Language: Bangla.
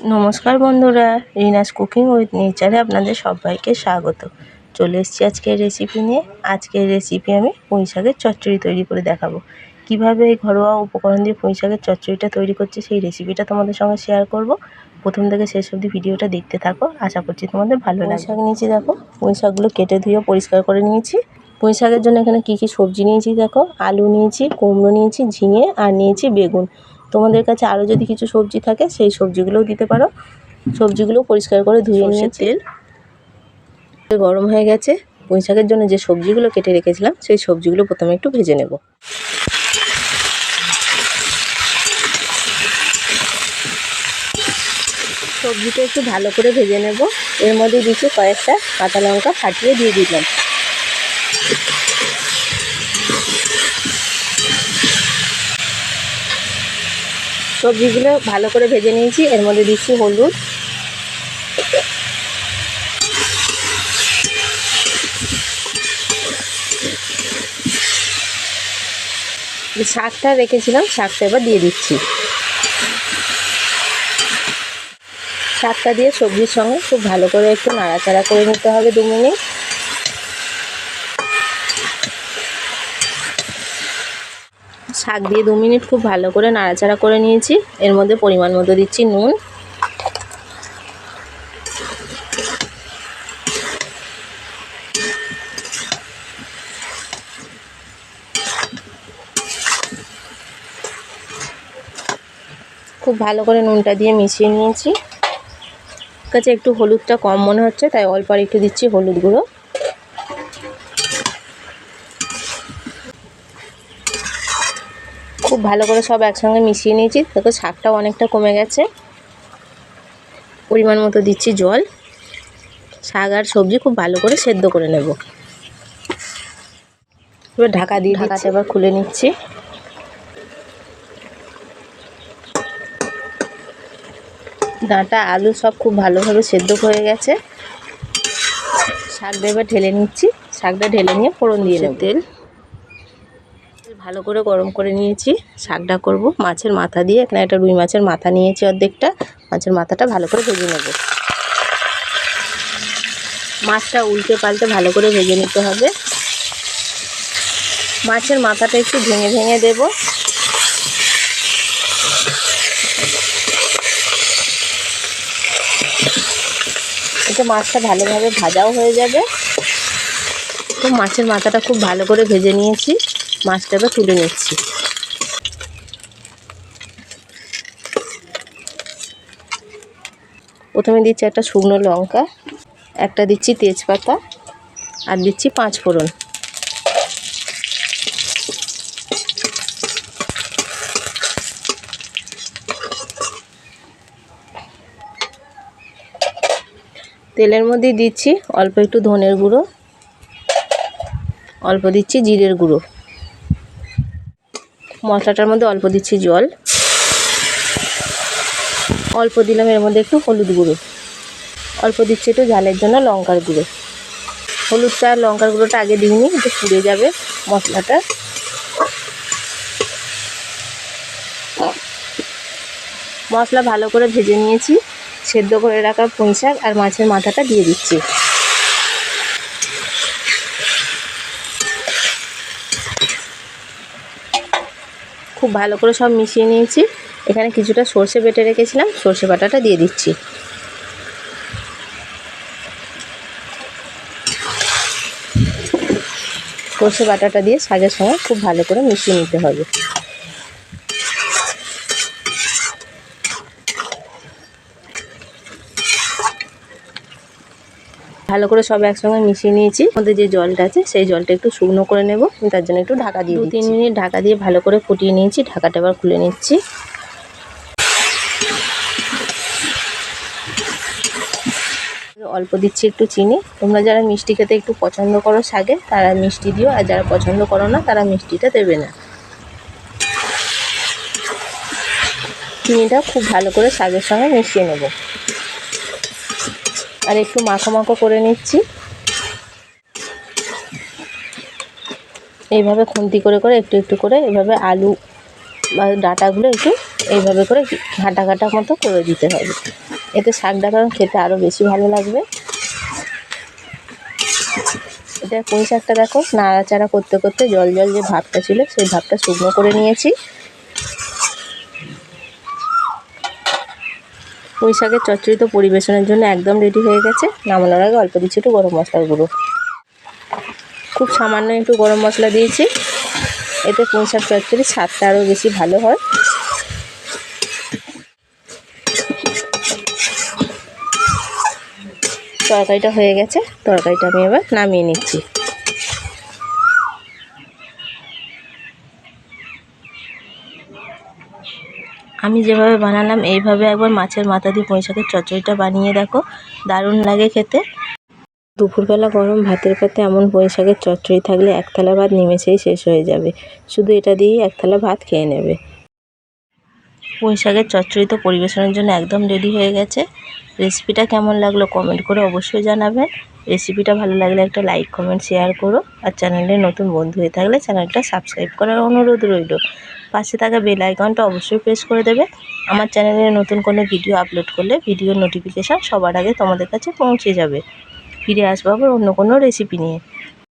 নমস্কার বন্ধুরা রিনাস কুকিং উইথ নেচারে আপনাদের সবাইকে স্বাগত। চলে এসেছি আজকের রেসিপি নিয়ে। আজকের রেসিপি আমি পুঁই শাকের চচ্চড়ি তৈরি করে দেখাবো। কীভাবে এই ঘরোয়া উপকরণ দিয়ে পুঁই শাকের চচ্চড়িটা তৈরি করছি সেই রেসিপিটা তোমাদের সঙ্গে শেয়ার করব। প্রথম থেকে শেষ অবধি ভিডিওটা দেখতে থাকো। আশা করছি তোমাদের ভালো লাগবে। শাক নিয়েছি দেখো পুঁই শাকগুলো কেটে ধুয়ে পরিষ্কার করে নিয়েছি। পুঁই শাকের জন্য এখানে কী কী সবজি নিয়েছি দেখো আলু নিয়েছি কুমড়ো নিয়েছি ঝিঙে আর নিয়েছি বেগুন। তোমাদের কাছে আরও যদি কিছু সবজি থাকে সেই সবজিগুলোও দিতে পারো। সবজিগুলো পরিষ্কার করে ধুয়ে নিয়ে তেল। গরম হয়ে গেছে। পুঁই শাকের জন্য যে সবজিগুলো কেটে রেখেছিলাম সেই সবজিগুলো প্রথমে একটু ভেজে নেব। সবজিটা একটু ভালো করে ভেজে নেব। এর মধ্যে দিচ্ছি কয়েকটা কাঁচা লঙ্কা ফাটিয়ে দিয়ে দিলাম। সবজিগুলো ভালো করে ভেজে নিয়েছি। এর মধ্যে দিচ্ছি হলুদ। শাকটা রেখেছিলাম, শাকটা এবার দিয়ে দিচ্ছি। শাকটা দিয়ে সবজির সঙ্গে খুব ভালো করে একটু নাড়াচাড়া করে নিতে হবে দু মিনিট। শাক দিয়ে দু মিনিট খুব ভালো করে নাড়াচাড়া করে নিয়েছি। এর মধ্যে পরিমাণ মতো দিচ্ছি নুন। খুব ভালো করে নুনটা দিয়ে মিশিয়ে নিয়েছি। কাছে একটু হলুদটা কম মনে হচ্ছে, তাই অল্প আর একটু দিচ্ছি হলুদ গুঁড়ো। খুব ভালো করে সব একসঙ্গে মিশিয়ে নিয়েছি। দেখো শাকটাও অনেকটা কমে গেছে। পরিমাণ মতো দিচ্ছি জল। শাক আর সবজি খুব ভালো করে সেদ্ধ করে নেব। এবার ঢাকা দিয়ে ঢাকাটা এবার খুলে নিচ্ছি। ডাঁটা আলু সব খুব ভালোভাবে সেদ্ধ হয়ে গেছে। শাকটা এবার ঢেলে নিচ্ছি। শাকটা ঢেলে নিয়ে ফোড়ন দিয়ে নেব তেল। ভালো করে গরম করে নিয়েছি। শাকটা করব। মাছের মাথা দিয়ে এখানে একটা রুই মাছের মাথা নিয়েছি অর্ধেকটা। মাছের মাথাটা ভালো করে ভেজে নেব। মাছটা উল্টে পাল্টে ভালো করে ভেজে নিতে হবে। মাছের মাথাটা একটু ভেঙে ভেঙে দেব। এতে মাছটা ভালোভাবে ভাজাও হয়ে যাবে। তো মাছের মাথাটা খুব ভালো করে ভেজে নিয়েছি। মাছটা এবার তুলে নিচ্ছি। প্রথমে দিচ্ছি একটা শুকনো লঙ্কা, একটা দিচ্ছি তেজপাতা, আর দিচ্ছি পাঁচ ফোড়ন। তেলের মধ্যে দিচ্ছি অল্প একটু ধনের গুঁড়ো, অল্প দিচ্ছি জিরের গুঁড়ো। মশলাটার মধ্যে অল্প দিচ্ছি জল। অল্প দিলাম এর মধ্যে একটু হলুদ গুঁড়ো। অল্প দিচ্ছি একটু ঝালের জন্য লঙ্কার গুঁড়ো। হলুদটা লঙ্কার গুঁড়োটা আগে দিইনি, একটু পুড়ে যাবে মশলাটা। মশলা ভালো করে ভেজে নিয়েছি, সেদ্ধ করে রাখা পুঁই শাক আর মাছের মাথাটা দিয়ে দিচ্ছি। খুব ভালো করে সব মিশিয়ে নিয়েছি। এখানে কিছুটা সর্ষে বেটে রেখেছিলাম, সর্ষে বাটাটা দিয়ে দিচ্ছি। সর্ষে বাটাটা দিয়ে সাজের সময় খুব ভালো করে মিশিয়ে নিতে হবে। ভালো করে সব একসঙ্গে মিশিয়ে নিয়েছি। মধ্যে যে জলটা আছে সেই জলটা একটু শুকনো করে নেব। তার জন্য একটু ঢাকা দিয়ে দু তিন মিনিট ঢাকা দিয়ে ভালো করে ফুটিয়ে নিয়েছি। ঢাকাটা আবার খুলে নিচ্ছি। অল্প দিচ্ছি একটু চিনি। তোমরা যারা মিষ্টি খেতে একটু পছন্দ করো শাকে তারা মিষ্টি দিও। আর যারা পছন্দ করো না তারা মিষ্টিটা দেবে না। চিনিটা খুব ভালো করে শাকের সঙ্গে মিশিয়ে নেব। আর একটু মাখো মাখো করে নিচ্ছি। এইভাবে খুন্তি করে করে একটু একটু করে এভাবে আলু বা ডাটাগুলো একটু এইভাবে করে ঘাটা ঘাটা মতো করে দিতে হবে। এতে শাকটা কারণ খেতে আরও বেশি ভালো লাগবে। এটা পুঁই শাকটা দেখো, নাড়াচাড়া করতে করতে জল জল যে ভাবটা ছিল, সেই ভাবটা শুকনো করে নিয়েছি। পুঁই শাকের চচ্চড়ি তো পরিবেশনের জন্য একদম রেডি হয়ে গেছে। নামানোর আগে অল্প কিছু একটু গরম মশলার গুঁড়ো। খুব সামান্য একটু গরম মশলা দিয়েছি। এতে পুঁই শাক চচ্চড়ির স্বাদটা আরও বেশি ভালো হয়। তরকারিটা হয়ে গেছে। তরকারিটা আমি এবার নামিয়ে নিচ্ছি। আমি যেভাবে বানালাম, এইভাবে একবার মাছের মাথা দিয়ে পুঁই শাকের চচ্চড়িটা বানিয়ে দেখো। দারুণ লাগে খেতে। দুপুরবেলা গরম ভাতের পাতে এমন পুঁই শাকের চচ্চড়ি থাকলে এক থালা ভাত নিমেষেই শেষ হয়ে যাবে। শুধু এটা দিয়েই এক থালা ভাত খেয়ে নেবে। পুঁই শাকের চচ্চড়ি তো পরিবেশনের জন্য একদম রেডি হয়ে গেছে। রেসিপিটা কেমন লাগল কমেন্ট করে অবশ্যই জানাবেন। রেসিপিটা ভালো লাগলে একটা লাইক কমেন্ট শেয়ার করো। আর চ্যানেলে নতুন বন্ধু হয়ে থাকলে চ্যানেলটা সাবস্ক্রাইব করার অনুরোধ রইল। পাশে থাকা বেল আইকনটা অবশ্যই প্রেস করে দেবে। আমার চ্যানেলে নতুন কোনো ভিডিও আপলোড করলে ভিডিওর নোটিফিকেশান সবার আগে তোমাদের কাছে পৌঁছে যাবে। ফিরে আসব আবার অন্য কোনো রেসিপি নিয়ে।